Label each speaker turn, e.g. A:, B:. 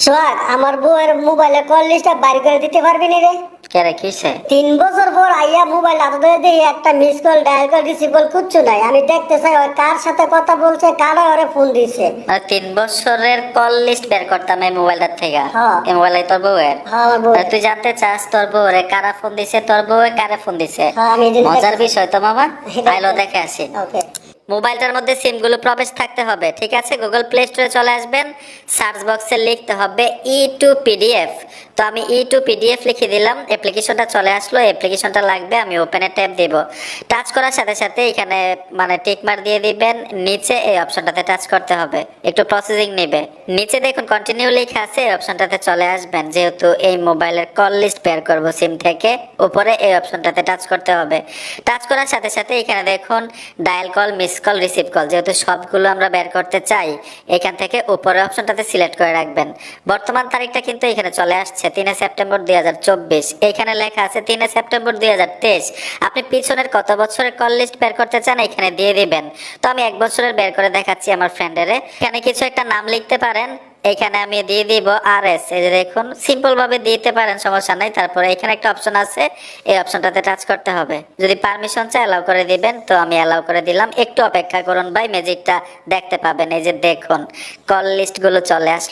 A: সোহাগ আমার বউয়ের মোবাইলে কল লিস্টটা বাড়ি করে দিতে পারবি নি রে?
B: কে রে কিসে?
A: তিন বছর পর আইয়া মোবাইল হাতে ধরে দিয়ে একটা miss call dial call receive call কিচ্ছু নাই। আমি দেখতে চাই ওই কার সাথে কথা বলছে কারা ওরে ফোন দিছে।
B: মানে তিন বছরের কল লিস্ট বের করতাম এই মোবাইলটার থেকে। এই মোবাইলে তোর বউয়ের?
A: বউ
B: তুই জানতে চাস তোর বউরে কারা ফোন দিছে তোর বউয়ে কারা ফোন দিছে?
A: আমি
B: মজার বিষয় তো মামা। আইলো দেখে আসি।
A: ওকে
B: মোবাইলটার মধ্যে সিমগুলো প্রবেশ থাকতে হবে, ঠিক আছে? গুগল প্লে স্টোরে চলে আসবেন, সার্চ বক্সে লিখতে হবে ই টু পিডিএফ তো আমি ই টু পিডিএফ লিখে দিলাম অ্যাপ্লিকেশনটা চলে আসলো অ্যাপ্লিকেশনটা লাগবে, আমি ওপেনে ট্যাপ দেব। টাচ করার সাথে সাথে এখানে মানে টিক মার দিয়ে দিবেন, নিচে এই অপশনটাতে টাচ করতে হবে, একটু প্রসেসিং নেবে। নিচে দেখুন কন্টিনিউ লেখা আছে, এই অপশনটাতে চলে আসবেন, যেহেতু এই মোবাইলের কল লিস্ট বের করব সিম থেকে, উপরে এই অপশনটাতে টাচ করতে হবে। টাচ করার সাথে সাথে এখানে দেখুন dial call miss call receive call যেহেতু সবগুলো আমরা বের করতে চাই, এখান থেকে উপরে অপশনটাতে সিলেক্ট করে রাখবেন। বর্তমান তারিখটা কিন্তু এখানে চলে আসছে তিনে সেপ্টেম্বর দুই হাজার চব্বিশ। এখানে লেখা আছে, তিনে সেপ্টেম্বর দুই হাজার তেইশ। আপনি পিছনের কত বছরের কল লিস্ট বের করতে চান এখানে দিয়ে দিবেন। তো আমি এক বছরের বের করে দেখাচ্ছি আমার ফ্রেন্ডেরে এখানে কিছু একটা নাম লিখতে পারেন। এখানে আমি দিয়ে দিব আর এস এই যে দেখুন সিম্পল ভাবে দিতে পারেন, সমস্যা নাই। তারপরে এখানে একটা অপশন আছে, এই অপশনটাতে টাচ করতে হবে। যদি পারমিশন চাই অ্যালাউ করে দিবেন। তো আমি অ্যালাউ করে দিলাম। একটু অপেক্ষা করুন ভাই ম্যাজিকটা দেখতে পাবেন। এই যে দেখুন, কল লিস্টগুলো চলে আসলো